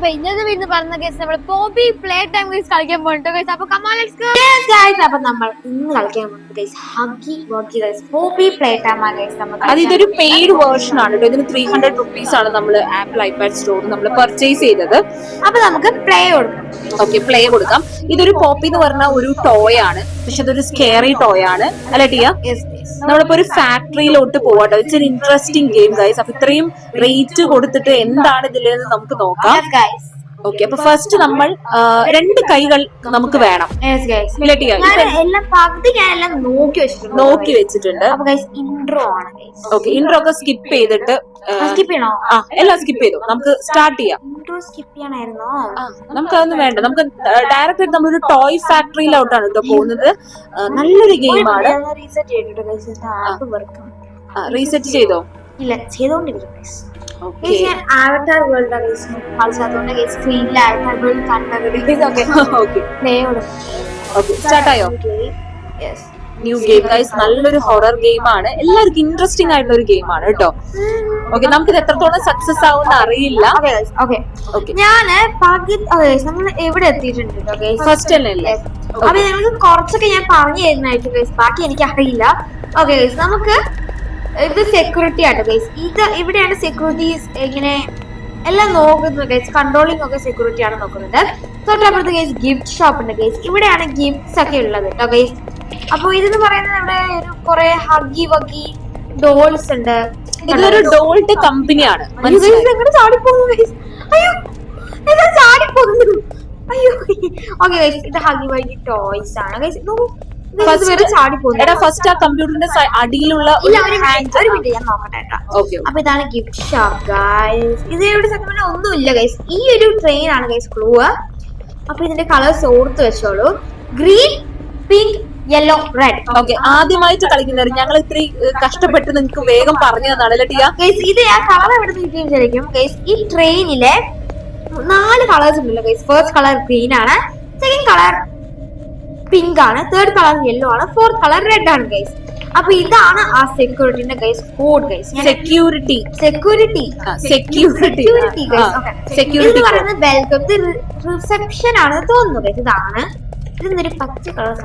അപ്പൊ ഇന്നത്തെ വീട്ടിൽ പറഞ്ഞ കേസ് നമ്മൾ പോപ്പി പ്ലേ ടൈം ഗൈസ് കളിക്കാൻ പോയിട്ട് ഗൈസ് അപ്പൊ കമാ ലെറ്റ്സ് ഗോ ഗൈസ് അപ്പൊ നമ്മൾ ഇന്ന് കളിക്കാൻ പോകുന്നത് guys Huggy Wuggy guys Poppy play time ആ ഗൈസ് നമ്മൾ അത് ഇതൊരു പെയ്ഡ് വേർഷൻ ആണ് കേട്ടോ ഇതിന് ത്രീ ഹൺഡ്രഡ് റുപ്പീസ് ആണ് നമ്മൾ ആപ്പിൾ ഐപാഡ് സ്റ്റോറിൽ നമ്മൾ പർച്ചേസ് ചെയ്തത്. അപ്പൊ നമുക്ക് പ്ലേ കൊടുക്കാം. ഓക്കെ പ്ലേ കൊടുക്കാം. ഇതൊരു പോപ്പി എന്ന് പറഞ്ഞ ഒരു ടോയ് ആണ്. പക്ഷെ അതൊരു സ്കേറി ടോയ് ആണ്. അല്ല ടിയ? നമ്മളിപ്പോ ഒരു ഫാക്ടറിയിലോട്ട് പോവാട്ടോ ഇറ്റ്സ് ഒരു ഇൻട്രസ്റ്റിംഗ് ഗെയിം ഗൈസ് അപ്പൊ ഇത്രയും റേറ്റ് കൊടുത്തിട്ട് എന്താണ് ഇതിലെന്ന് നമുക്ക് നോക്കാം. ഓക്കെ അപ്പൊ ഫസ്റ്റ് നമ്മൾ രണ്ട് കൈകൾ നമുക്ക് വേണം. നോക്കി വെച്ചിട്ടുണ്ട്. നോക്കി വെച്ചിട്ടുണ്ട്. ഇൻട്രോ ആണ് ഓക്കെ ഇൻട്രോ ഒക്കെ സ്കിപ്പ് ചെയ്തിട്ട് സ്കിപ്പ് ചെയ്യണോ? ആ എല്ലാം സ്കിപ്പ് ചെയ്തു. നമുക്ക് സ്റ്റാർട്ട് ചെയ്യാം. ഇൻട്രോ സ്കിപ്പ് ചെയ്യണായിരുന്നോ ആ, നമുക്കതൊന്നും വേണ്ട. നമുക്ക് ഡയറക്റ്റ് ആയിട്ട് നമ്മളൊരു ടോയ് ഫാക്ടറിയിലോട്ടാണ് കേട്ടോ പോകുന്നത്. നല്ലൊരു ഗെയിമാണ് റീസെറ്റ് ചെയ്തിട്ട് ഗൈസ് ആപ്പ് വർക്ക് റീസെറ്റ് ചെയ്തോ? ഇല്ല ചെയ്തോണ്ടിരിക്കും ആവറ്റാർ വേൾഡ് ഗൈസ് കളിച്ചതുകൊണ്ട് ഗൈസ് സ്ക്രീനിൽ ആവറ്റാർ വേൾഡ് കണ്ടത് guys okay okay play okay start ആയോ? ന്യൂ ഗെയിം ഗൈസ് നല്ലൊരു ഹൊറർ ഗെയിം ആണ്. എല്ലാവർക്കും ഇൻട്രസ്റ്റിംഗ് ആയിട്ടുള്ള ഒരു ഗെയിം ആണ് കേട്ടോ. ഓക്കെ ഇത് എത്രത്തോളം സക്സസ് ആവുമെന്ന് അറിയില്ല. ഞാൻ നമ്മൾ എവിടെ എത്തിയിട്ടുണ്ട് ഫസ്റ്റ് അല്ലേ? അപ്പൊ നിങ്ങൾക്ക് കുറച്ചൊക്കെ ഞാൻ പറഞ്ഞു തരുന്നതായിട്ട് ബാക്കി എനിക്ക് അറിയില്ല ഓക്കെ നമുക്ക് ഇത് സെക്യൂരിറ്റി ആണ് ഗൈസ് ഇത് ഇവിടെയാണ് സെക്യൂരിറ്റീസ് ഇങ്ങനെ എല്ലാം നോക്കുന്നത് ഗൈസ് കൺട്രോളിംഗ് ഒക്കെ സെക്യൂരിറ്റി ആണ് നോക്കുന്നത്. തൊട്ടപ്പുറത്ത് ഗൈസ് ഗിഫ്റ്റ് ഷോപ്പ് ഉണ്ട് ഗൈസ് ഇവിടെയാണ് ഗിഫ്റ്റ്സ് ഒക്കെ ഉള്ളത് കേട്ടോ ഗൈസ് അപ്പൊ ഇതെന്ന് പറയുന്നത് ഇവിടെ ഒരു കുറെ ഹഗി വഗി ഡോൾസ് ഉണ്ട്. ഇതൊരു ഡോൾട്ട് കമ്പനിയാണ് എങ്ങനെ ചാടിപ്പോകുന്നു ഗൈസ് അയ്യോ ചാടിപ്പോകുന്നു. അയ്യോ ഓക്കെ ഗൈസ് ഇത് ഹഗി വഗി ടോയ്സ് ആണ്. ഗൈസ് നോക്കൂ. എടാ ഫസ്റ്റ് ആ കമ്പ്യൂട്ടറിന്റെ അടിയിലുള്ള അപ്പൊ ഇതാണ് ഗിഫ്റ്റ് ഷോപ്പ് ഗൈസ് ഇത് ഇവിടെ സത്യം ഒന്നുമില്ല ഗൈസ് ഈ ഒരു ട്രെയിൻ ആണ് ഗൈസ് ക്ലൂ അപ്പൊ ഇതിന്റെ കളേഴ്സ് ഓർത്ത് വെച്ചോളൂ. Green pink yellow red okay ആദ്യമായിട്ട് കളിക്കുന്നവർ ഞങ്ങൾ ഇത്രയും കഷ്ടപ്പെട്ട് നിങ്ങൾക്ക് വേഗം പറഞ്ഞു തന്നാണ് ഗൈസ് ഇത് ആ കളർ എവിടെ നിന്ന് കിട്ടിയെന്ന് വിചാരിക്കും? ഗൈസ് ഈ ട്രെയിനിലെ നാല് കളേഴ്സ് ഉണ്ടല്ലോ ഗൈസ് ഫസ്റ്റ് കളർ ഗ്രീൻ ആണ്. സെക്കൻഡ് കളർ പിങ്ക് ആണ്. തേർഡ് കളർ യെല്ലോ ആണ്. ഫോർത്ത് കളർ റെഡ് ആണ് ഗൈസ് അപ്പൊ ഇതാണ് ആ സെക്യൂരിറ്റിന്റെ guys code guys security security security security security പറയുന്നത് വെൽക്കം റിസപ്ഷൻ ആണെന്ന് തോന്നുന്നു ഗൈസ് ഇതാണ്. ഇതെന്തൊരു പച്ച കളർ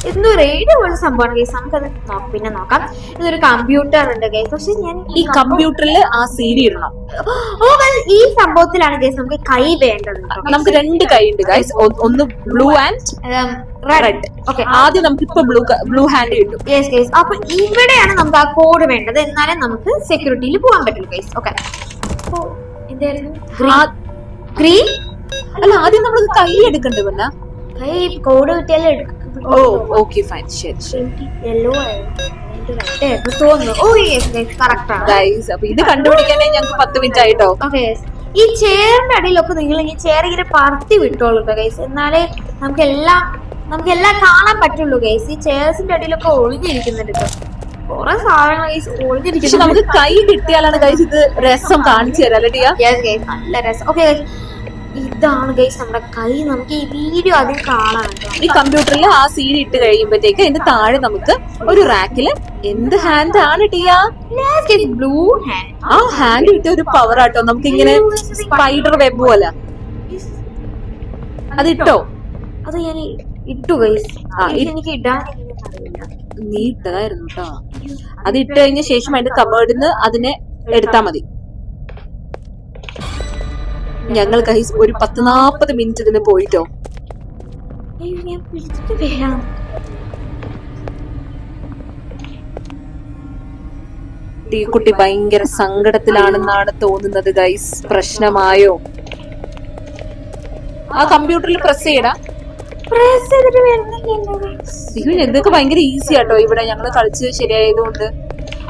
ഇതൊന്നും റേഡിയോ പോലെ സംഭവമാണ് ഗൈസ് നമുക്കത് അത് പിന്നെ നോക്കാം. ഇതൊരു കമ്പ്യൂട്ടർ ഉണ്ട് ഗൈസ് പക്ഷെ ഞാൻ ഈ കമ്പ്യൂട്ടറിൽ ആ സീരി ഇടണം. ഓ ഈ സംഭവത്തിലാണ് ഗൈസ് നമുക്ക് കൈ വേണ്ടത്. നമുക്ക് രണ്ട് കൈ ഉണ്ട് ഗൈസ് ഒന്ന് ബ്ലൂ ആൻഡ് റെഡ് ഓക്കെ ആദ്യം നമുക്ക് ഇപ്പൊ ബ്ലൂ ബ്ലൂ ഹാൻഡ് കിട്ടും. യെസ് ഗൈസ് അപ്പൊ ഇവിടെയാണ് നമുക്ക് ആ കോഡ് വേണ്ടത്. എന്നാലേ നമുക്ക് സെക്യൂരിറ്റിയിൽ പോകാൻ പറ്റുള്ളൂ ഗൈസ് ഓക്കെ ഗ്രീൻ അല്ല ആദ്യം നമ്മൾ കൈ എടുക്കണ്ടേ പിന്നെ കൈ കോഡ് കിട്ടിയാലേ എടുക്കും ഓ ഓക്കെ ഫൈൻ ശരി ശരി. യെല്ലോ അപ്പൊ ഇത് കണ്ടുപിടിക്കാനേ ഞങ്ങൾക്ക് പത്ത് മിനിറ്റ് ആയിട്ടോ? ഈ ചെയറിന്റെ അടിയിലൊക്കെ നിങ്ങൾ ഈ ചെയർ ഇങ്ങനെ പറത്തി വിട്ടോളൂ ഗൈസ് എന്നാലേ നമുക്ക് എല്ലാം നമുക്ക് എല്ലാം കാണാൻ പറ്റുള്ളൂ ഗൈസ് ഈ ചെയർസിന്റെ അടിയിലൊക്കെ ഒളിഞ്ഞിരിക്കുന്നുണ്ട് കൊറേ സാധനങ്ങൾ ഗൈസ് ഒളിഞ്ഞിരിക്കുന്നു നമുക്ക് കൈ കിട്ടിയാലാണ് ഗൈസ് ഇത് രസം കാണിച്ചു തരാം അല്ലേ നല്ല രസം. ഓക്കെ ഇതാണ് ഗൈസ് നമ്മുടെ കൈ. നമുക്ക് ഈ വീഡിയോ അതിൽ കാണാൻ ഈ കമ്പ്യൂട്ടറിൽ ആ സീരി ഇട്ട് കഴിയുമ്പോഴത്തേക്ക് അതിന്റെ താഴെ നമുക്ക് ഒരു റാക്കിൽ എന്ത് ഹാൻഡ് ആണ് ടിയ? ബ്ലൂ ഹാൻഡ് ആ ഹാൻഡ് ഇട്ട് ഒരു പവർ ആട്ടോ. നമുക്ക് ഇങ്ങനെ സ്പൈഡർ വെബ് പോലെ. അത് ഇട്ടോ അത് ഞാൻ ഇട്ടു ഗൈസ് എനിക്ക് ഇടാൻ നീ ഇട്ടതായിരുന്നു കേട്ടോ അത് ഇട്ട് കഴിഞ്ഞ ശേഷം അതിന്റെ കബേർഡിന്ന് അതിനെ എടുത്താ മതി. ഞങ്ങൾ ഗൈസ് ഒരു പത്ത് നാപ്പത് മിനിറ്റ് ഇതിന് പോയിട്ടോ. ഞാൻ വരാം. ഈ കുട്ടി ഭയങ്കര സങ്കടത്തിലാണെന്നാണ് തോന്നുന്നത് ഗൈസ് പ്രശ്നമായോ? ആ കമ്പ്യൂട്ടറിൽ പ്രസ് ചെയ്യടാ. ഇതൊക്കെ ഭയങ്കര ഈസി ആട്ടോ ഇവിടെ ഞങ്ങൾ കളിച്ച് ശരിയായതുകൊണ്ട്.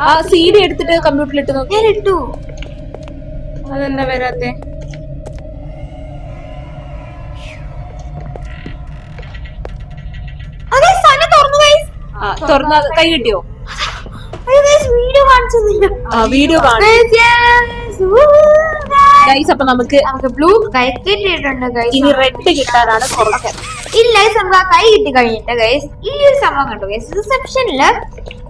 ആ സി ഡി എടുത്തിട്ട് കമ്പ്യൂട്ടറിൽ ഇട്ട് നോക്കി. അതെന്താ വരാത്തെ? തുറന്ന കൈ കിട്ടിയോ? വീഡിയോ കാണിച്ചില്ല വീഡിയോ ഗൈസ് അപ്പൊ നമുക്ക് ബ്ലൂ കിട്ടിയിട്ടുണ്ട് ഇനി റെഡ് കിട്ടാനാണ് കുറച്ച്. ഇല്ല നമുക്ക് കൈ കിട്ടി കഴിഞ്ഞിട്ട് ഗൈസ് ഈ ഒരു സംഭവം കണ്ടു ഗൈസ് റിസപ്ഷനിൽ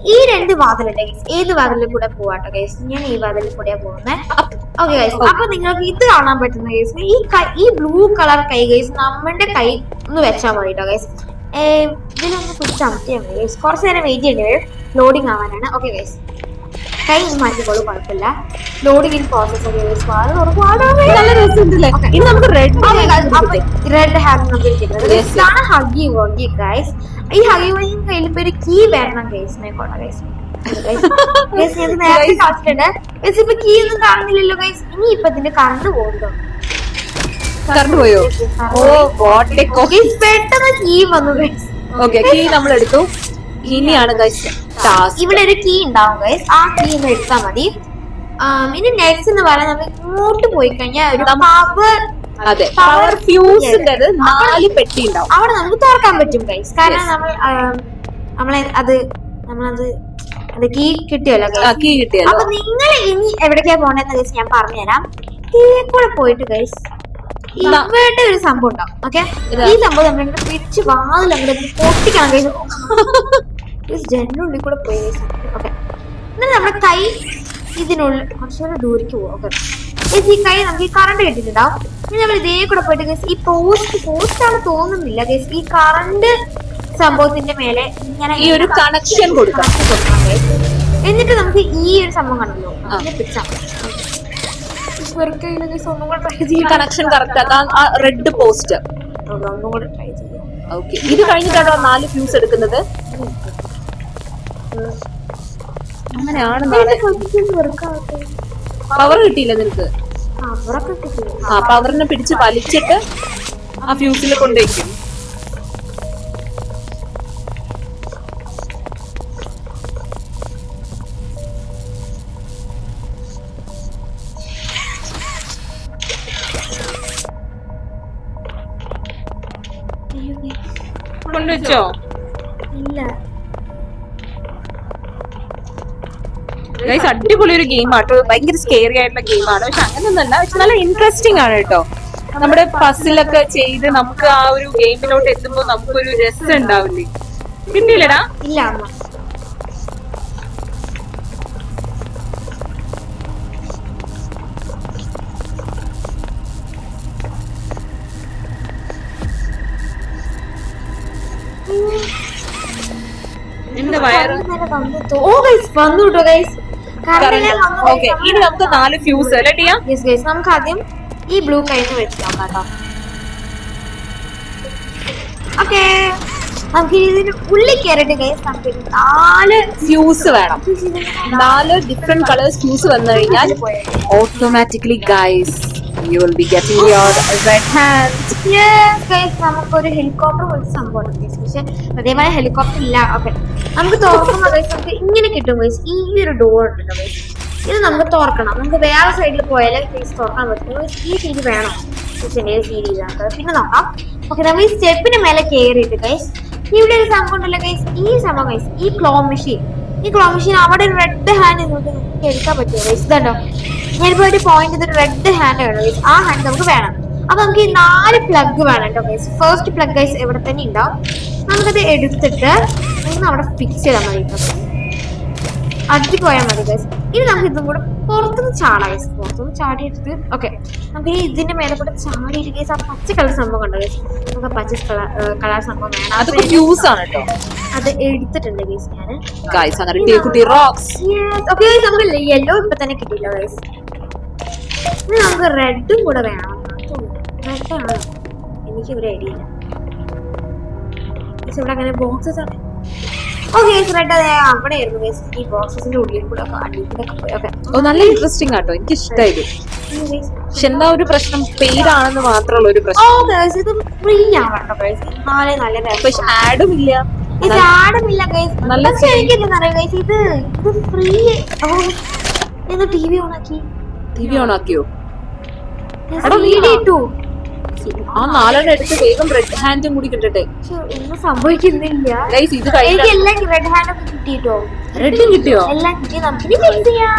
ഈ രണ്ട് വാതിലുണ്ട് ഗൈസ് ഏത് വാതിലിൽ കൂടെ പോവാട്ടോ ഗൈസ് ഞാൻ ഈ വാതിലിൽ കൂടെ പോകുന്നത് ഓക്കെ ഗൈസ് അപ്പൊ നിങ്ങൾക്ക് ഇത് കാണാൻ പറ്റുന്ന ഗൈസ് ഈ ഈ ബ്ലൂ കളർ കൈ ഗൈസ് നമ്മുടെ കൈ ഒന്ന് വെച്ചാൽ മതി കേട്ടോ ഗൈസ് ഇതിലൊന്ന് പിടിച്ച് അമർത്തിയാൽ മതി ഗൈസ് കുറച്ച് നേരം വെയിറ്റ് ചെയ്യേണ്ടി വരും ലോഡിങ് ആവാനാണ്. ഓക്കെ ഗൈസ് കൈ മാറ്റിക്കോളൂ കുഴപ്പമില്ല. Loading in process red hug. ഇതാണ് ഹഗി വോഗി ഗൈസ് ഈ ഹഗി വോഗി കയ്യിൽ ഇപ്പൊ ഒരു കീ വരണം ഗൈസിനെ കൊണ്ട ഗൈസ് നേരത്തെ കാണിച്ചിട്ടുണ്ട്. ഗൈസ് ഇപ്പൊ കീ ഒന്നും കാണുന്നില്ലല്ലോ ഗൈസ് ഇനി ഇപ്പൊ ഇതിന്റെ കറണ്ട് പോകുന്നുണ്ടോ? കറണ്ട് പോയോ ഓ വാട്ടെ പെട്ടെന്ന് കീ വന്നു ഓക്കെ കീ നമ്മൾ എടുത്തു ഇനിയാണ് ഗൈസ് ടാസ്ക് ഇവിടെ ഒരു കീ ഉണ്ടാവും ഗൈസ് ആ കീ ഒന്ന് എടുത്താൽ മതി. ഇനി നെക്സ്റ്റ് എന്ന് പറയാൻ നമ്മൾ ഇങ്ങോട്ട് പോയി കഴിഞ്ഞാൽ ഒരു പവർ അതെ പവർ ഫ്യൂസിന്റെ നാല് പെട്ടി ഉണ്ടാവും. അവിടെ നമുക്ക് തുറക്കാൻ പറ്റും ഗൈസ് കാരണം. നമ്മൾ നമ്മളെ അത് നമ്മളത് അത് കീ കിട്ടിയല്ലോ കീ കിട്ടിയല്ലോ. അപ്പൊ നിങ്ങൾ ഇനി എവിടേക്കാ പോണെന്ന് ഗൈസ് ഞാൻ പറഞ്ഞുതരാം. കീ കൂടെ പോയിട്ട് ഗൈസ് ഇവിടെ ഒരു സംഭവം ഉണ്ടാവും ഓക്കെ ഈ സംഭവം നമ്മളിങ്ങനെ പിടിച്ച് വാതിൽ അങ്ങോട്ട് പൊട്ടിക്കാൻ കഴിഞ്ഞു ജനുള്ളിൽ കൂടെ പോയി ഓക്കെ എന്നിട്ട് നമ്മുടെ കൈ ഇതിനുള്ളിൽ കുറച്ചുകൂടെ ദൂരേക്ക് പോകും ഓക്കെ ഈ കൈ നമുക്ക് ഈ കറണ്ട് കിട്ടിയിട്ടുണ്ടാവും ഇനി നമ്മൾ ഇതേ കൂടെ പോയിട്ട് ഗസ് ഈ പോസ്റ്റ് പോസ്റ്റ് ആണ് തോന്നുന്നില്ല ഗസ് ഈ കറണ്ട് സംഭവത്തിന്റെ മേലെ ഇങ്ങനെ ഈ ഒരു കണക്ഷൻ കൊടുക്കാം. കൊടുക്കണം എന്നിട്ട് നമുക്ക് ഈ ഒരു സംഭവം കണ്ടല്ലോ. പിടിച്ചാൽ ഒന്നും കൂടെ ട്രൈ ഈ ചെയ്യാം. കണക്ഷൻ കറക്റ്റ് ആ. റെഡ് പോസ്റ്റ് ഒന്നും കൂടെ ട്രൈ ചെയ്യാം. ഓക്കെ ഇത് കഴിഞ്ഞിട്ടാണോ നാല് ഫ്യൂസ് എടുക്കുന്നത്? അങ്ങനെയാണ് നാളെ പവർ കിട്ടിയില്ല നിനക്ക്? കിട്ടില്ല ആ പവറിനെ പിടിച്ച് വലിച്ചിട്ട് ആ ഫ്യൂസിൽ കൊണ്ടുവയ്ക്കും. കൊണ്ടുവച്ചോ ഇല്ല. ഗൈസ് അടിപൊളി ഒരു ഗെയിം ആട്ടോ. ഭയങ്കര സ്കേറി ആയിട്ടുള്ള ഗെയിം ആണ്. പക്ഷെ അങ്ങനെയൊന്നല്ല പക്ഷെ നല്ല ഇൻട്രസ്റ്റിംഗ് ആണ് കേട്ടോ. നമ്മുടെ പസിലൊക്കെ ചെയ്ത് നമുക്ക് ആ ഒരു ഗെയിമിലോട്ട് എത്തുമ്പോൾ നമുക്കൊരു രസം ഉണ്ടാവില്ലേ? കിട്ടിയില്ലടാ ഇല്ല ഓ ഗൈസ് വന്നു കേട്ടോ ഗൈസ് ഓക്കെ ഇനി നമുക്ക് നാല് ഫ്യൂസ് അല്ലേ ടിയ യെസ് ഗൈസ് നമുക്ക് ആദ്യം ഈ ബ്ലൂ കൈന്ന് വെച്ചാം കേട്ടോ. ഓക്കെ നമുക്ക് ഇതിന് ഉള്ളിൽ കയറിട്ട് ഗൈസ് നമുക്ക് നാല് ഫ്യൂസ് വേണം. നാല് ഡിഫറെന്റ് കളേഴ്സ് ഫ്യൂസ് വന്നു കഴിഞ്ഞാൽ automatically guys you will be getting your red hand yes guys നമുക്കൊരു ഹെലികോപ്റ്റർ പോലത്തെ സംഭവം ഗൈസ് പക്ഷെ അതേപോലെ ഹെലികോപ്റ്റർ ഇല്ല. ഓക്കെ നമുക്ക് തുറക്കുമ്പോൾ ഗൈസ് നമുക്ക് ഇങ്ങനെ കിട്ടും ഗൈസ് ഈ ഒരു ഡോർ ഉണ്ടല്ലോ ഗൈസ് ഇത് നമുക്ക് തുറക്കണം. നമുക്ക് വേറെ സൈഡിൽ പോയാലേ ഗൈസ് തുറക്കാൻ പറ്റും ഈ സീരി വേണം. ഗൈസിന്റെ സീരി ഇതാക്കുക പിന്നെ നോക്കാം. ഓക്കെ നമ്മൾ ഈ സ്റ്റെപ്പിന് മേലെ കയറിയിട്ട് ഗൈസ് ഇവിടെ ഒരു സംഭവം ഉണ്ടല്ലോ ഗൈസ് ഈ സംഭവം ഗൈസ് ഈ ക്ലോ മെഷീൻ ഈ ക്ലോ മെഷീൻ അവിടെ ഒരു റെഡ് ഹാൻഡ് നമുക്ക് എടുക്കാൻ പറ്റുമോ ഗൈസ് ഇതുണ്ടോ? ഞാനിപ്പോ ഒരു പോയിന്റ് ഇതൊരു റെഡ് ഹാൻഡ് വേണം. ഗൈസ് ആ ഹാൻഡ് നമുക്ക് വേണം. അപ്പൊ നമുക്ക് ഈ നാല് പ്ലഗ് വേണം കേട്ടോ ഗൈസ് ഫസ്റ്റ് പ്ലഗ് ഗൈസ് ഇവിടെ തന്നെ ഉണ്ടാവും? നമുക്കത് എടുത്തിട്ട് നമുക്ക് അവിടെ ഫിക്സ് ചെയ്താൽ മതി അടുത്ത് അടി പോയാൽ മതി ഗൈസ് ഇനി നമുക്ക് ഇതും കൂടെ പുറത്തുനിന്ന് ചാടാം ഗൈസ് പുറത്തുനിന്ന് ചാടിയിട്ട് ഓക്കെ നമുക്ക് ഈ ഇതിന്റെ മേലെ കൂടെ ചാടിയിട്ട് ഗൈസ് ആ പച്ച കളർ സംഭവം കണ്ടോ ഗൈസ് നമുക്ക് പച്ച കളർ കളർ സംഭവം വേണം. അത് യൂസ് ആണ് കേട്ടോ അത് എടുത്തിട്ടുണ്ട് ഗൈസ് ഞാൻ ഗൈസ് അങ്ങനെ നമുക്ക് യെല്ലോ ഇപ്പൊ തന്നെ കിട്ടിയില്ല ഗൈസ് ഇനി നമുക്ക് റെഡും കൂടെ വേണം. റെഡാണ് എനിക്ക് ഒരു ഐഡിയ ഇല്ല. ഇവിടെ അങ്ങനെ ബോക്സസ് ആണ്. ഓക്കെ ഗൈസ് റെഡ് അതെ. അവിടെ ആയിരുന്നു ഗൈസ് ഈ ബോക്സസിന്റെ ഉള്ളിൽ കൂടെ ഓ നല്ല ഇൻട്രസ്റ്റിംഗ് ആട്ടോ. എനിക്ക് ഇഷ്ടമായത് പക്ഷെ എന്താ ഒരു പ്രശ്നം? പേരാണെന്ന് മാത്രമുള്ള ഒരു പ്രശ്നം. ഇത് ഫ്രീ നാളെ നല്ല പക്ഷെ ആഡും ഇല്ല. ഇത് ഗൈസ് നല്ല ഇത് ഇത് ഫ്രീ ടി വി ഓൺ ആക്കി. ടി വി ഓൺ ആക്കിയോ? എടാ, ഇട്ടു. ആ നാലെണ്ണം എടുത്ത് വേഗം റെഡ് ഹാൻഡും കൂടി കിട്ടട്ടെ ഒന്നും സംഭവിക്കുന്നില്ല. ഗൈസ് ഇത് എനിക്ക് എല്ലാം റെഡ് ഹാൻഡ് ഒക്കെ കിട്ടിട്ടോ? റെഡും കിട്ടിയോ? എല്ലാം കിട്ടി. നമുക്ക് ഇനി ചെയ്യാം.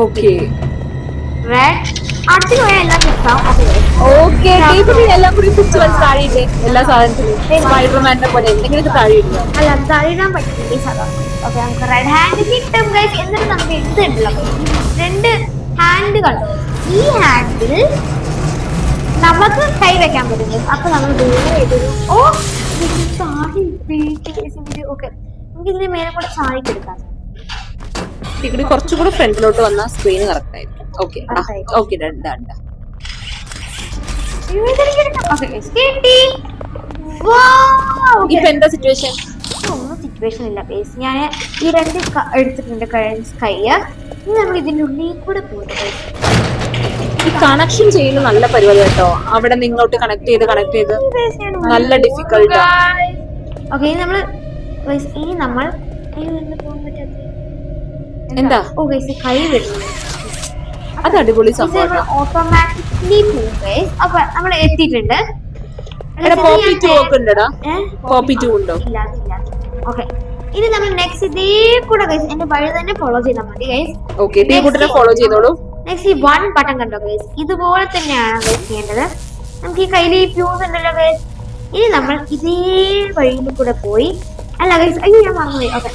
ഓക്കെ റെഡ് അടുത്ത് പോയാൽ എല്ലാം ആവും. ഓക്കെ എല്ലാം കൂടി എല്ലാ സാധനത്തിലും പോലെ എന്തെങ്കിലും അല്ല പറ്റില്ല. ഓക്കെ നമുക്ക് റെഡ് ഹാൻഡ് കിട്ടും ഗൈസ് എന്നിട്ട് നമുക്ക് എന്തുണ്ടല്ലോ രണ്ട് ഹാൻഡ് കണ്ടു ഈ ഹാൻഡിൽ നമുക്ക് കൈ വെക്കാൻ പറ്റും. അപ്പൊ നമ്മൾ ഓ താഴെ ഓക്കെ നമുക്ക് ഇതിന്റെ മേലെ കൂടെ ചാടിക്ക് എടുക്കാം. ടിക്കറ്റ് കുറച്ചുകൂടി ഫ്രണ്ടിലോട്ട് വന്നാൽ സ്ക്രീൻ കറക്റ്റ് ആയിരിക്കും. ഓക്കെ. ഓക്കെ. ഇപ്പൊ എന്താ സിറ്റുവേഷൻ സിറ്റുവേഷൻ ഇല്ല. ബേസ് ഞാൻ ഈ രണ്ട് എടുത്തിട്ടുണ്ട് കഴിഞ്ഞ ഇനി നമ്മൾ ഇതിന്റെ ഉള്ളിൽ കൂടെ പോകുന്നത് ഈ കണക്ഷൻ ചെയ്യുന്ന നല്ല പരിപാടി കേട്ടോ. അവിടെ നിങ്ങോട്ട് കണക്ട് ചെയ്ത് കണക്ട് ചെയ്ത്. നല്ല ഡിഫിക്കൽട്ട് ഓക്കെ നമ്മൾ. ഇനി നമ്മൾ എന്താ? ഓ ഗൈസ് കൈ വരുന്നു അത് അടിപൊളി സംഭവം ഓട്ടോമാറ്റിക്കലി പോകും guys. അപ്പൊ നമ്മൾ എത്തിയിട്ടുണ്ട്. പോപ്പി ടു ഒക്കെ ഉണ്ടടാ. പോപ്പി ടു ഉണ്ടോ? ഇല്ല അതില്ല. ഓക്കെ ഇനി നമ്മൾ നെക്സ്റ്റ് ഇതേ കൂടെ ഗൈസ് എന്റെ വഴി തന്നെ ഫോളോ ചെയ്താൽ മതി ഗൈസ് ഓക്കെ ടീ കൂടെ ഫോളോ ചെയ്തോളൂ. നെക്സ്റ്റ് ഈ വൺ ബട്ടൺ കണ്ടോ ഗൈസ് ഇതുപോലെ തന്നെയാണ് ഗൈസ് ചെയ്യേണ്ടത്. നമുക്ക് ഈ കയ്യിൽ ഈ ഫ്യൂസ് ഉണ്ടല്ലോ ഗൈസ് ഇനി നമ്മൾ ഇതേ വഴിയിൽ കൂടെ പോയി. അല്ല ഗൈസ് അയ്യോ ഞാൻ മറന്നുപോയി. ഓക്കെ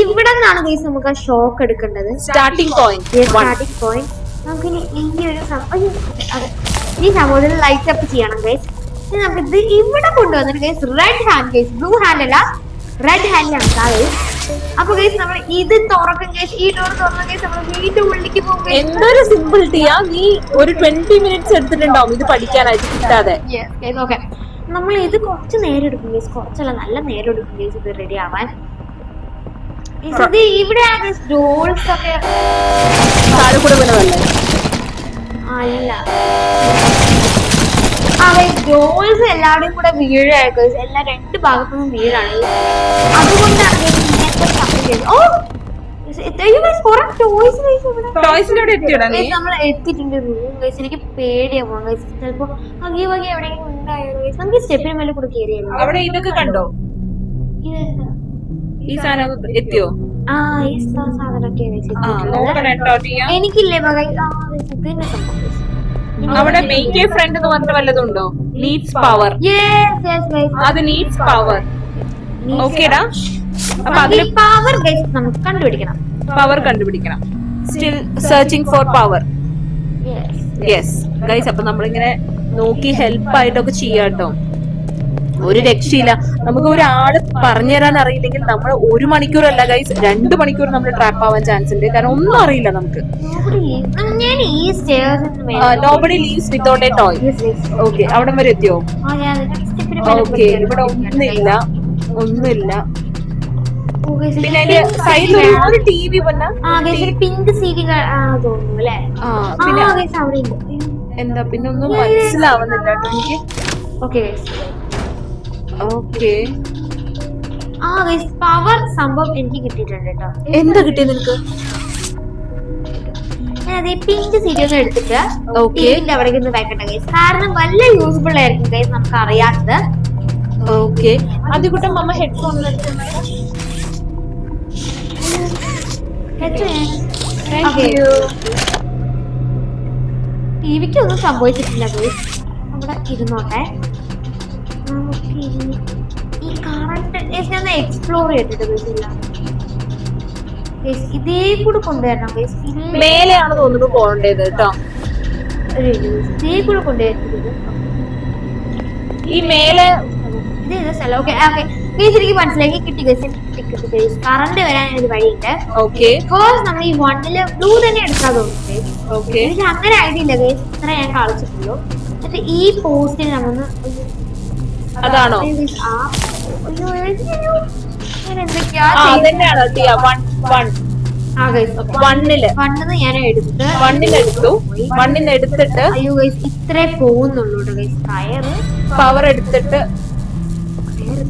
ഇവിടെ നിന്നാണ് ഗൈസ് നമുക്ക് ആ ഷോക്ക് എടുക്കേണ്ടത്. സ്റ്റാർട്ടിംഗ് പോയിന്റ് സ്റ്റാർട്ടിംഗ് പോയിന്റ് നമുക്കിനി ഈ ഒരു സം- അയ്യോ, ഈ സംഭവത്തിൽ ലൈറ്റ് അപ്പ് ചെയ്യണം ഗൈസ് ഇനി നമുക്ക് ഇത് ഇവിടെ കൊണ്ടുവന്നിട്ട് guys red hand guys blue hand അല്ല റെഡ് ഹാൻഡിലാണ് ഗൈസ് അപ്പൊ ഗൈസ് നമ്മൾ ഇത് തുറക്കും ഗൈസ് ഈ ഡോർ തുറന്ന ഗൈസ് നമ്മൾ വീണ്ടും ഉള്ളിലേക്ക് പോകും. എന്തൊരു സിമ്പിൾ ടീയാ നീ ഒരു ട്വന്റി മിനിറ്റ്സ് എടുത്തിട്ടുണ്ടാവും. ഇത് പഠിക്കാനായിട്ട് കിട്ടാതെ. ഓക്കെ. നമ്മൾ ഇത് കുറച്ച് നേരം എടുക്കും ഗൈസ് കുറച്ചല്ല നല്ല നേരം എടുക്കും ഗൈസ് ഇത് റെഡി ആവാൻ. ഇത് ഇവിടെയാണ് ഡോൾസ് ഒക്കെ. താഴെ അല്ല ആ ഡോൾസ് എല്ലാവരുടെയും കൂടെ വീഴായിരിക്കും എല്ലാ രണ്ട് ഭാഗത്തു നിന്നും വീഴാണ്. അതുകൊണ്ടാണ് ഇങ്ങനത്തെ. ഓ നമ്മൾ എത്തിയിട്ടുണ്ട് റൂം ഗൈസ് എനിക്ക് പേടിയാ പോകാൻ ഗൈസ് ചിലപ്പോ അകെ വകെ എവിടെയെങ്കിലും ഉണ്ടായോ? ഗൈസ് നമുക്ക് സ്റ്റെപ്പിന് മേലെ കൂടെ കയറിയല്ലോ അവിടെ ഇതൊക്കെ കണ്ടോ? ഈ സാധനം എത്തിയോ? ആ ഈ സാധനമൊക്കെ എനിക്കില്ലേ മകൻ ഇതിന്റെ സംഭവം. അവിടെ മെയ്ക്ക് എ ഫ്രണ്ട് എന്ന് പറഞ്ഞിട്ട് വല്ലതുണ്ടോ needs power Yes, yes, guys. അത് നീഡ്സ് പവർ ഓക്കേടാ അപ്പൊ അതിൽ നമുക്ക് കണ്ടുപിടിക്കണം. പവർ കണ്ടുപിടിക്കണം. Still searching for power Yes. Yes guys അപ്പൊ നമ്മളിങ്ങനെ നോക്കി ഹെൽപ്പ് ആയിട്ടൊക്കെ ചെയ്യാട്ടോ. ഒരു രക്ഷയില്ല. നമുക്ക് ഒരാൾ പറഞ്ഞു തരാൻ അറിയില്ലെങ്കിൽ നമ്മൾ ഒരു മണിക്കൂർ അല്ല ഗൈസ് രണ്ട് മണിക്കൂർ നമ്മൾ ട്രാപ്പ് ആവാൻ ചാൻസ് ഉണ്ട്. കാരണം ഒന്നും അറിയില്ല നമുക്ക്. Nobody leaves without a toy. Okay അവിടം വരെ എത്തിയോ? ഓക്കെ ഇവിടെ ഒന്നുമില്ല. ഒന്നുമില്ല. Oh, പിന്നെ ഒരു അതിന്റെ pink സൈഡിൽ ഒരു ടി വി ആ guys, പിങ്ക് തോന്നുന്നു അല്ലേ? പിന്നെ എന്താ പിന്നെ ഒന്നും മനസ്സിലാവുന്നില്ല കേട്ടോ എനിക്ക്. ഓക്കെ ഓക്കെ ആ പവർ സംഭവം എനിക്ക് കിട്ടിയിട്ടുണ്ട് കേട്ടോ. എന്താ കിട്ടിയത് നിനക്ക്? പിങ്ക് ഒന്ന് എടുത്തിട്ട് Okay. ടിവിന്റെ അവിടേക്ക് ഒന്ന് വെക്കട്ടെ ഗൈസ് കാരണം വല്ല യൂസ്ഫുൾ ആയിരിക്കും ഗൈസ് നമുക്ക് അറിയാത്തത് ഓക്കെ അതികൂട്ടം മമ്മ ഹെഡ്ഫോൺ ടിവിക്ക് ഒന്നും സംഭവിച്ചിട്ടില്ല ഗൈസ് അവിടെ ഇരുന്നോട്ടെ. നമുക്ക് ഇനി ഈ കറണ്ട് ഞാൻ എക്സ്പ്ലോർ ചെയ്തിട്ട് ഗൈസ് ഇതേ കൂടെ കൊണ്ടുവരണം മേലെയാണ് തോന്നുന്നു പോകേണ്ടത് കേട്ടോ. ഇതേ കൂടെ കൊണ്ടുവരുന്നത് ഈ മേലെ ഇത് ഏതാ സ്ഥലം? ഓക്കെ ഓക്കെ ഗൈസ് എനിക്ക് മനസ്സിലാക്കി കിട്ടി ഗൈസ് എനിക്ക് കിട്ടി ഗൈസ് കറണ്ട് വരാൻ ഒരു വഴിയുണ്ട്. ഓക്കെ ബിക്കോസ് നമ്മൾ ഈ വണ്ണിൽ ബ്ലൂ തന്നെ എടുക്കാൻ തോന്നുന്നു ഓക്കെ എനിക്ക് അങ്ങനെ ഐഡിയ ഇല്ല ഗൈസ് ഇത്ര ഞാൻ കളിച്ചിട്ടുള്ളൂ എന്നിട്ട് ഈ പോസ്റ്റിൽ അയ്യോ, അതാണോ? അതന്നെയാണോ ടിയ വൺ വൺ. വണ്ണിൽ. വണ്ണിന്ന് ഞാൻ എടുത്ത്. എടുത്തിട്ട് അയ്യോ ഗൈസ് ഇത്രേ പോകുന്നുള്ളൂ ഗൈസ് കയറ് പവർ എടുത്തിട്ട്.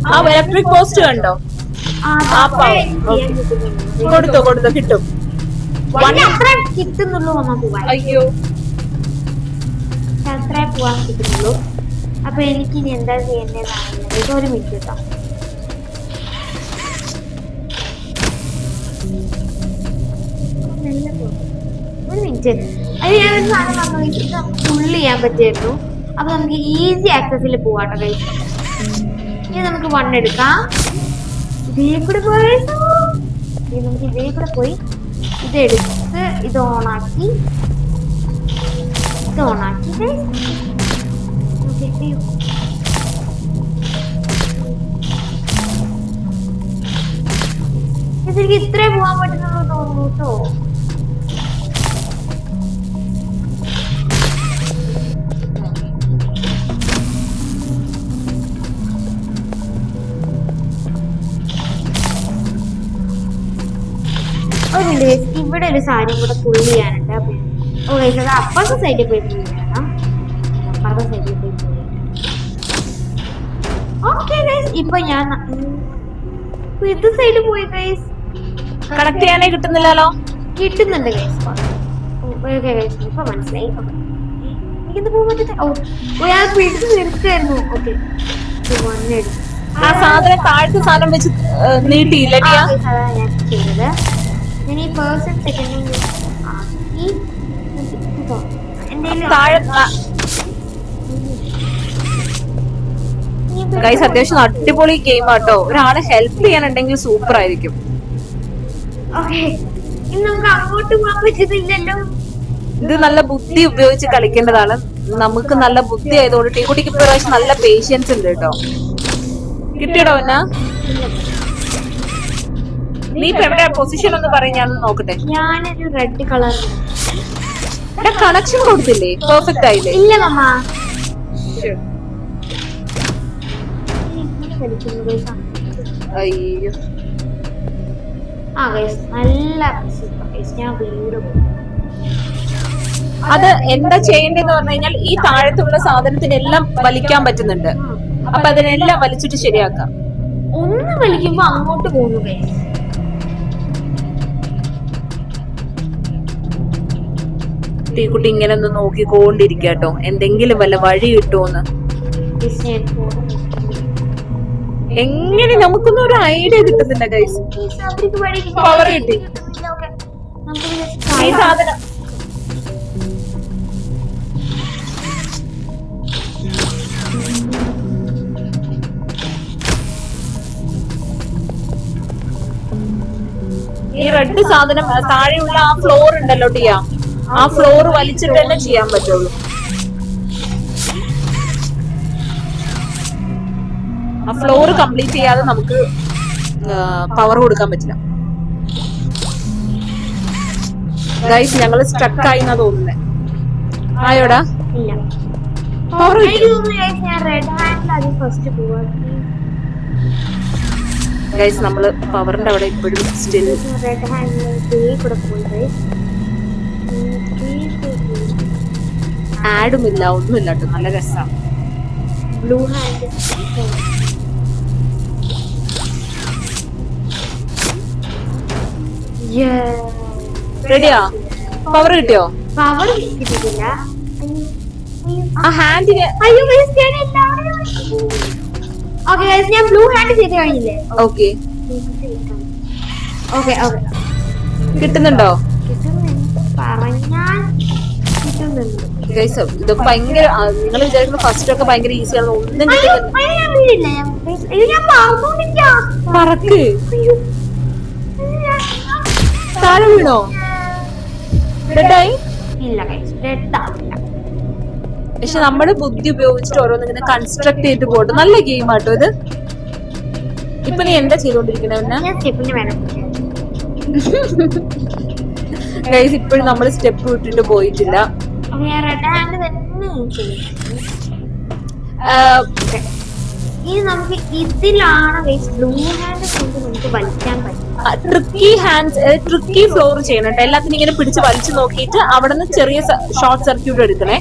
ആ ഇലക്ട്രിക് പോസ്റ്റ് കണ്ടോ? ആ, പവർ കൊടുത്തോ കൊടുത്തോ കിട്ടും. കിട്ടുന്നുള്ളൂ അയ്യോ. അത്ര പോവാൻ കിട്ടുന്നുള്ളൂ. അപ്പൊ എനിക്ക് ഇനി എന്താ ചെയ്യേണ്ടത് ഒരു മിനിറ്റ് കേട്ടോ ഒരു മിനിറ്റ് അത് നമുക്ക് ഫുള്ള് ചെയ്യാൻ പറ്റുമായിരുന്നു അപ്പൊ നമുക്ക് ഈസി ആക്സസിൽ പോവാട്ടോ ഇനി നമുക്ക് വൺ എടുക്കാം. ഇതേ കൂടെ പോയി. ഇനി നമുക്ക് ഇതേ കൂടെ പോയി. ഇത് ഇതെടുത്ത് ഇത് ഓണാക്കി ഇത് ഓണാക്കി അയ്യോ. ഇതെനിക്ക് ഇത്രേ പോകാൻ പറ്റുന്നുള്ളൂ തോന്നുന്നു കേട്ടോ ഒരു ഇവിടെ ഒരു സാരി കൂടെ പുള്ളി അപ്പം അപ്പുറത്തെ സൈഡിൽ പോയി പുള്ളിയാണ് അപ്പുറത്തെ സൈഡിൽ പോയി ഓക്കെ ഇപ്പൊ ഞാൻ ഇത് സൈഡ് പോയി ഗൈസ് കണക്ട് ചെയ്യാനേ കിട്ടുന്നില്ലല്ലോ? കിട്ടുന്നുണ്ട് ഗൈസ് ഓക്കെ ഗൈസ് ഇപ്പൊ മനസ്സിലായി. എനിക്കിത് പോകാൻ പറ്റില്ല ഓ ഞാൻ പിടിച്ച് നിർത്തായിരുന്നു ഓക്കെ ആ സാധനം താഴത്തെ സാധനം വെച്ച് നീട്ടിയില്ല ഞാൻ ചെയ്തത്. ഞാൻ ഈ പേഴ്സൺ സെക്കൻഡ് താഴെ ഗൈസ് അത്യാവശ്യം അടിപൊളി ഗെയിം ആട്ടോ. ഒരാളെ ഹെൽപ്പ് ചെയ്യാനുണ്ടെങ്കിൽ സൂപ്പർ ആയിരിക്കും. ഇത് നല്ല ബുദ്ധി ഉപയോഗിച്ച് കളിക്കേണ്ടതാണ്. നമുക്ക് നല്ല ബുദ്ധി ആയതുകൊണ്ട് ടീക്കുട്ടിക്ക് പ്രാവശ്യം നല്ല പേഷ്യൻസ് ഉണ്ട് കേട്ടോ. കിട്ടിയടോ എന്നാ? നീ ഇപ്പൊ എവിടെ പൊസിഷൻ ഒന്ന് പറയും ഞാൻ നോക്കട്ടെ. ഞാനൊരു റെഡ് കളർ കണക്ഷൻ കൊടുത്തില്ലേ? പെർഫെക്റ്റ് ആയില്ലേ? ഇല്ല മമ്മ guys. അയ്യോ ആ ഗൈസ് നല്ല. ഞാൻ വീട് പോകും അത് എന്താ ചെയ്യേണ്ടതെന്ന് പറഞ്ഞു കഴിഞ്ഞാൽ ഈ താഴത്തുള്ള സാധനത്തിനെല്ലാം വലിക്കാൻ പറ്റുന്നുണ്ട് അപ്പൊ അതിനെല്ലാം വലിച്ചിട്ട് ശരിയാക്കാം ഒന്ന് വലിക്കുമ്പോ അങ്ങോട്ട് പോകുന്നു ഗൈസ് ടീക്കുട്ടി ഇങ്ങനെ ഒന്ന് നോക്കിക്കൊണ്ടിരിക്കട്ടോ എന്തെങ്കിലും വല്ല വഴി കിട്ടുമോന്ന്. എങ്ങനെ നമുക്കൊന്നും ഒരു ഐഡിയ കിട്ടുന്നില്ല ഗൈസ് പവർ കിട്ടി. ഈ സാധനം. ഈ റെഡ് സാധനം താഴെയുള്ള ആ ഫ്ലോർ ഉണ്ടല്ലോ ടിയ. ആ ഫ്ലോർ വലിച്ചിട്ട് തന്നെ ചെയ്യാൻ പറ്റുള്ളൂ. ആ ഫ്ലോർ കംപ്ലീറ്റ് ചെയ്യാതെ നമുക്ക് പവർ കൊടുക്കാൻ പറ്റില്ല. ഗൈസ് ഞങ്ങൾ സ്ട്രക്ക് ആയി എന്നാ തോന്നുന്നേ. ആയോടാ? പവർ ഗൈസ് നമ്മൾ പവറിന്റെ അവിടെ ഇപ്പോഴും സ്റ്റിൽ റെഡ് ഹാൻഡിൽ ഡേ കൂടെ പോയി guys. ഉം, day കൂടെ പോയി. ആഡും ഇല്ല ഒന്നുമില്ല കേട്ടോ. നല്ല രസമാണ് ബ്ലൂ ഹാൻഡ് റെഡിയാ പവർ കിട്ടിയോ? പവർ കിട്ടിയിട്ടില്ല. ആ ഹാൻഡിന് അയ്യോ ഓക്കെ ഞാൻ ബ്ലൂ ഹാൻഡ് ചെയ്ത് കഴിഞ്ഞില്ലേ ഓക്കെ ഓക്കെ ഓക്കെ കിട്ടുന്നുണ്ടോ? ഇതൊക്കെ ഭയങ്കര നിങ്ങൾ വിചാരിക്കുന്ന ഫസ്റ്റ് ഒക്കെ ഭയങ്കര ഈസി ആണ് ഒന്നും അയ്യോ, താഴെ വീണോ ഡെഡായി ഇല്ല guys, dead ആവില്ല. പക്ഷെ നമ്മുടെ ബുദ്ധി ഉപയോഗിച്ചിട്ട് ഓരോന്ന് ഇങ്ങനെ കൺസ്ട്രക്ട് ചെയ്ത് പോട്ടെ നല്ല ഗെയിം ആട്ടോ ഇത്. ഇപ്പൊ നീ എന്താ ചെയ്തോണ്ടിരിക്കണേ ഗൈസ് ഇപ്പോഴും നമ്മൾ സ്റ്റെപ്പ് വിട്ടിട്ട് പോയിട്ടില്ല. ഇനി നമുക്ക് ഇതിലാണ് ബ്ലൂ ഹാൻഡ് കൊണ്ട് നമുക്ക് വലിക്കാൻ പറ്റും ട്രിക്കി ഹാൻഡ്സ് ട്രിക്കി ഫ്ലോർ ചെയ്യണം കേട്ടോ. എല്ലാത്തിനും ഇങ്ങനെ പിടിച്ച് വലിച്ചു നോക്കിയിട്ട് അവിടെ നിന്ന് ചെറിയ ഷോർട്ട് സർക്യൂട്ട് എടുക്കണേ.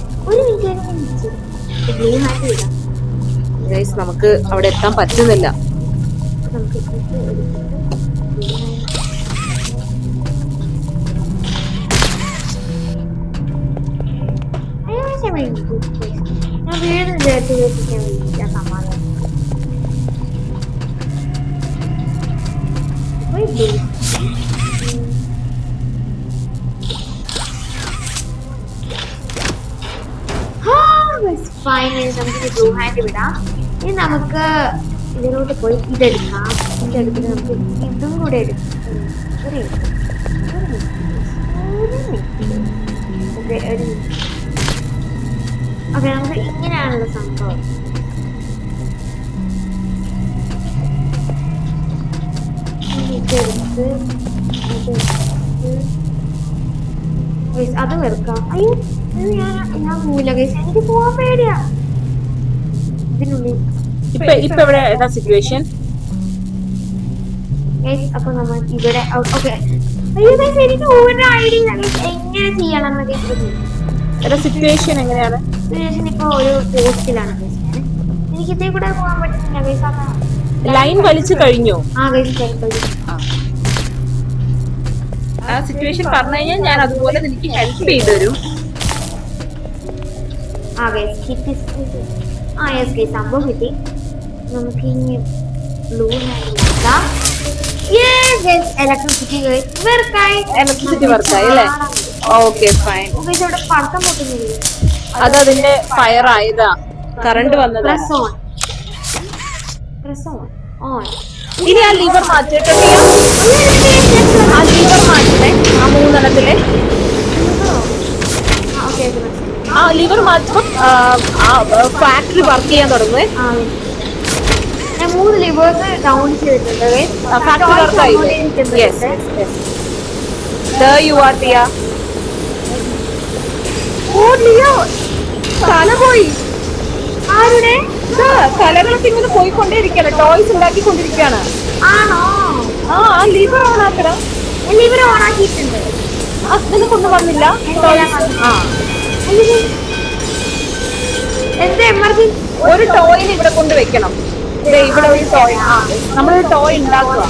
ഹാൻഡ് നമുക്ക് അവിടെ എത്താൻ പറ്റുന്നില്ല. അപ്പൊ ബ്ലൂ ഹാൻഡ് വിടാം. ഇനി നമുക്ക് ഇതിലോട്ട് പോയി ഇതെടുക്കാം. ഇതെടുത്തിട്ട് നമുക്ക് ഇതും കൂടെ എടുക്കാം. ഓക്കെ നമുക്ക് ഇങ്ങനെയാണല്ലോ സംഭവം. അത് വെറുക്കാം. അയ്യോ ഞാൻ ഞാൻ പോവില്ല ഗൈസ് എനിക്ക് പോവാൻ പേടിയാ. ഇതിനുള്ളിൽ. ഇപ്പൊ ഇപ്പൊ ഇവിടെ ഏതാ സിറ്റുവേഷൻ അപ്പൊ നമ്മൾ ഇവിടെ ഓക്കെ. എനിക്ക് ഒരു ഐഡിയ എങ്ങനെ ചെയ്യണം സിറ്റുവേഷൻ എങ്ങനെയാണ്? സിറ്റുവേഷൻ ഇപ്പൊ ഒരു പോസ്റ്റിലാണ് എനിക്ക് ഇതേ കൂടെ പോകാൻ പറ്റുന്നില്ല. ലൈൻ വലിച്ചു കഴിഞ്ഞോ? ആ ആ. സിറ്റുവേഷൻ പറഞ്ഞു കഴിഞ്ഞാൽ ഞാൻ അതുപോലെ നിനക്ക് ഹെൽപ്പ് ചെയ്തു തരും. ആ ഗൈസ് ആ യെസ് ഗൈസ് സംഭവം കിട്ടി. നമുക്ക് ഇനി ബ്ലൂ നോക്കാം ഇലക്ട്രിസിറ്റി വർക്കായി Electricity work ആയി അല്ലേ? ഓക്കെ ഫൈൻ ഗൈസ് ഇവിടെ പടക്കം പൊട്ടുന്നില്ല? അത് അതിന്റെ ഫയർ ആയതാ. കറണ്ട് വന്നതാ. Press on press on on ഇനി ആ ലിവർ മാറ്റിട്ട് ആ ലിവർ മാറ്റണേ ആ മൂന്നെണ്ണത്തിലെ. ആ ലിവർ മാത്രം ഫാക്ടറി വർക്ക് ചെയ്യാൻ തുടങ്ങുന്നത് ഞാൻ മൂന്ന് ലിവേഴ്സ് ഡൗൺ ചെയ്തിട്ടുണ്ട്. ഫാക്ടറി വർക്ക് ആയി. യു ആർ ടിയ ഓ ലിയോ തല പോയി. ആരുടെ? ഇതാ, തലകളൊക്കെ ഇങ്ങനെ പോയിക്കൊണ്ടേയിരിക്കാണ് ടോയ്സ് ഉണ്ടാക്കിക്കൊണ്ടിരിക്കുകയാണ്. ആണോ? ആ ലിവർ ഓൺ ആക്കണം. ലിവർ ഓൺ ആക്കിയിട്ടുണ്ട്. അതിനെ കൊണ്ടുവന്നില്ല ആ. എന്ത് എമർജൻസി ഒരു ടോയിന് ഇവിടെ കൊണ്ട് വെക്കണം. ഇവിടെ ഒരു ടോയ് നമ്മളൊരു ടോയ് ഉണ്ടാക്കുക.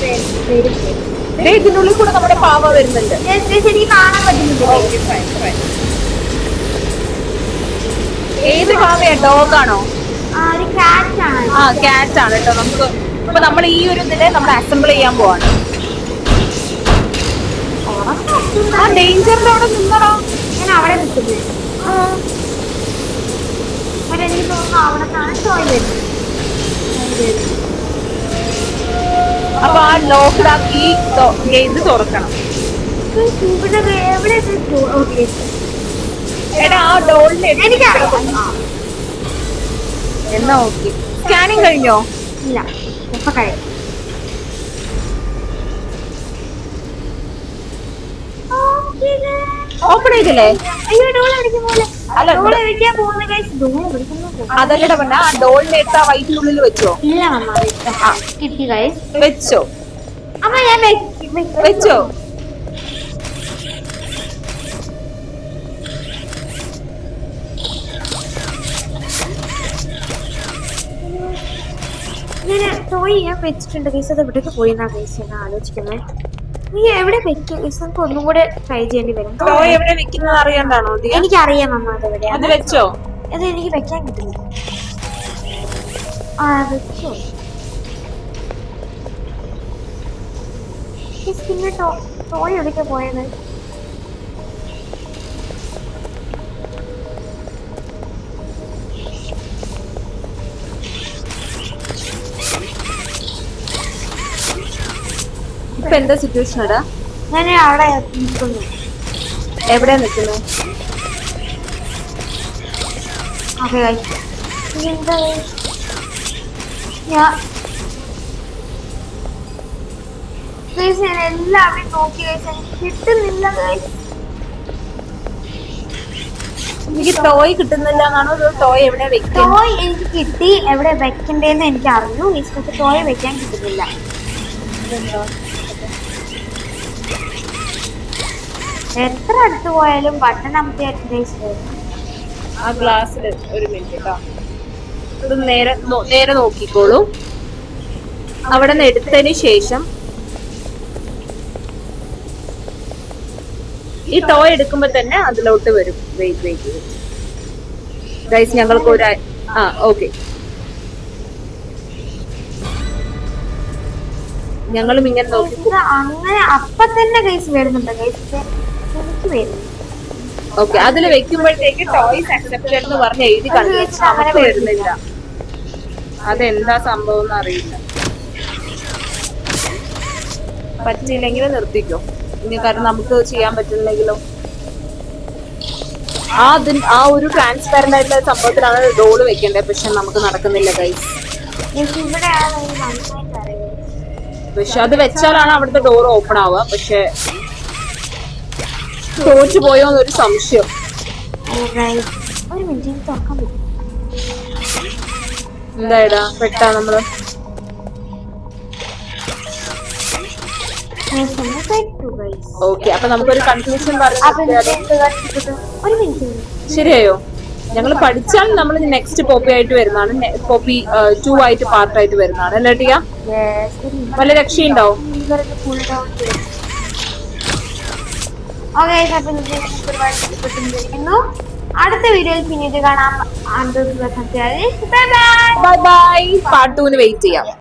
ഇതിനുള്ളിൽ കൂടെ നമ്മുടെ പാവ വരുന്നുണ്ട്. കാണാൻ പറ്റുന്നില്ല ഏത് പാവയാ? ഡോഗാണോ ആ കാറ്റ് ആണ്. ആ ക്യാറ്റ് ആണ് കേട്ടോ. നമുക്ക് ഇപ്പൊ നമ്മൾ ഈ ഒരു ഇതിൽ നമ്മൾ അസംബിൾ ചെയ്യാൻ പോവാണ്. ആ ഡേഞ്ചറിന്റെ അവിടെ നിന്നടാ. ഞാൻ അവിടെ നിൽക്കുന്നത് എനിക്ക് തോന്നുന്നു അവിടെ നിന്നാണ് അപ്പൊ ആ ലോക്ക്ഡ് ഇത് തുറക്കണം. എടാ ആ എന്നാ ഓക്കെ സ്കാനിങ് കഴിഞ്ഞോ? ഇല്ല. ഇപ്പൊ കഴിയും ഓപ്പൺ ചെയ്തില്ലേ? അല്ല, അതല്ലടാ പറഞ്ഞ ആ ഡോളിനെ എടുത്ത് ആ വയറ്റിനുള്ളിൽ വെച്ചോ? ഇല്ല കിട്ടി വെച്ചോ? അമ്മ ഞാൻ വെച്ചോ? ഞാൻ ടോയ് ഞാൻ വെച്ചിട്ടുണ്ട് കേസ് അത് എവിടേക്ക് പോയി എന്നാ കേസ് ഞാൻ ആലോചിക്കുന്നത് നീ എവിടെ വെക്കും? നമുക്ക് ഒന്നും കൂടെ ട്രൈ ചെയ്യേണ്ടി വരും. ടോയ് എവിടെ വെക്കുന്നത് അറിയാണ്ടാണോ എനിക്ക് എനിക്കറിയാം അമ്മ അത് എവിടെ അത് വെച്ചോ. അത് എനിക്ക് വെക്കാൻ കിട്ടില്ല. ആ വെച്ചോ. പിന്നെ ടോയ് എവിടേക്കാ പോയത്? ഇപ്പൊ എന്താ സിറ്റുവേഷൻ എടാ? ഞാൻ അവിടെ നിൽക്കുന്നു എവിടെ നിൽക്കുന്നത് ഓക്കെ കഴിച്ചു എന്താ? ഞാൻ ഗൈസ് ഞാൻ എല്ലാവരും നോക്കി ഗൈസ് എനിക്ക് കിട്ടുന്നില്ല ഗൈസ് എനിക്ക് ടോയ് കിട്ടുന്നില്ല എന്നാണോ ടോയ് എവിടെ വെക്കുക ടോയ് എനിക്ക് കിട്ടി. എവിടെ വെക്കണ്ടേന്ന് എനിക്ക് അറിഞ്ഞു. ഈ ടോയ് വെക്കാൻ കിട്ടുന്നില്ല. എത്ര അടുത്ത് പോയാലും ബട്ടൺ നമുക്ക് ആ ഗ്ലാസ്സിൽ ഒരു മിനിറ്റ് കേട്ടോ ഇത് നേരെ നേരെ നോക്കിക്കോളൂ. അവിടെ നിന്ന് എടുത്തതിന് ശേഷം ഈ ടോയ് എടുക്കുമ്പോ തന്നെ അതിലോട്ട് വരും. വെയിറ്റ് വെയിറ്റ് ഗൈസ് ഞങ്ങൾക്ക് ഒരു ആ- ഓക്കെ ഞങ്ങളും ഇങ്ങനെ നോക്കി അങ്ങനെ അപ്പൊ തന്നെ ഗൈസ് വരുന്നുണ്ട്. ഗൈസ് വരുന്നു ഓക്കെ അതിൽ വെക്കുമ്പോഴത്തേക്ക് ടോയ്സ് അക്സെപ്റ്റഡ് എന്ന് പറഞ്ഞ് എഴുതി കണ്ടു അത് വെച്ച് നമുക്ക് വരുന്നില്ല. അതെന്താ സംഭവം എന്ന് അറിയില്ല. പറ്റിയില്ലെങ്കിൽ നിർത്തിക്കോ. ഇനി കാരണം നമുക്ക് ചെയ്യാൻ പറ്റില്ലെങ്കിലോ ആ അതിൻ ആ ഒരു ട്രാൻസ്പെറന്റ് ആയിട്ടുള്ള സംഭവത്തിലാണ് ഡോൾ വെക്കേണ്ടത്. പക്ഷെ നമുക്ക് നടക്കുന്നില്ല ഗൈസ് പക്ഷെ അത് വെച്ചാലാണ് അവിടുത്തെ ഡോർ ഓപ്പൺ ആവുക. പക്ഷെ തോറ്റു പോയോ എന്നൊരു സംശയം. ഒരു മിനിറ്റ് എനിക്ക് തുറക്കാൻ പറ്റും എന്തായിടാ? പെട്ടാ നമ്മൾ. ഓക്കെ അപ്പൊ നമുക്കൊരു കൺക്ലൂഷൻ ശരിയായോ? ഞങ്ങൾ പഠിച്ചാൽ നമ്മൾ നെക്സ്റ്റ് കോപ്പി ആയിട്ട് വരുന്നതാണ്. കോപ്പി ടു ആയിട്ട് പാർട്ട് ആയിട്ട് വരുന്നതാണ്. അല്ലേ ടിയ. വല്ല രക്ഷയുണ്ടാവും ഒരുപാട് ഇഷ്ടപ്പെട്ടെന്ന് വിചാരിക്കുന്നു. അടുത്ത വീഡിയോയിൽ പിന്നീട് കാണാം. ബൈ ബൈ പാർട്ട് ടൂന് വെയിറ്റ് ചെയ്യാം.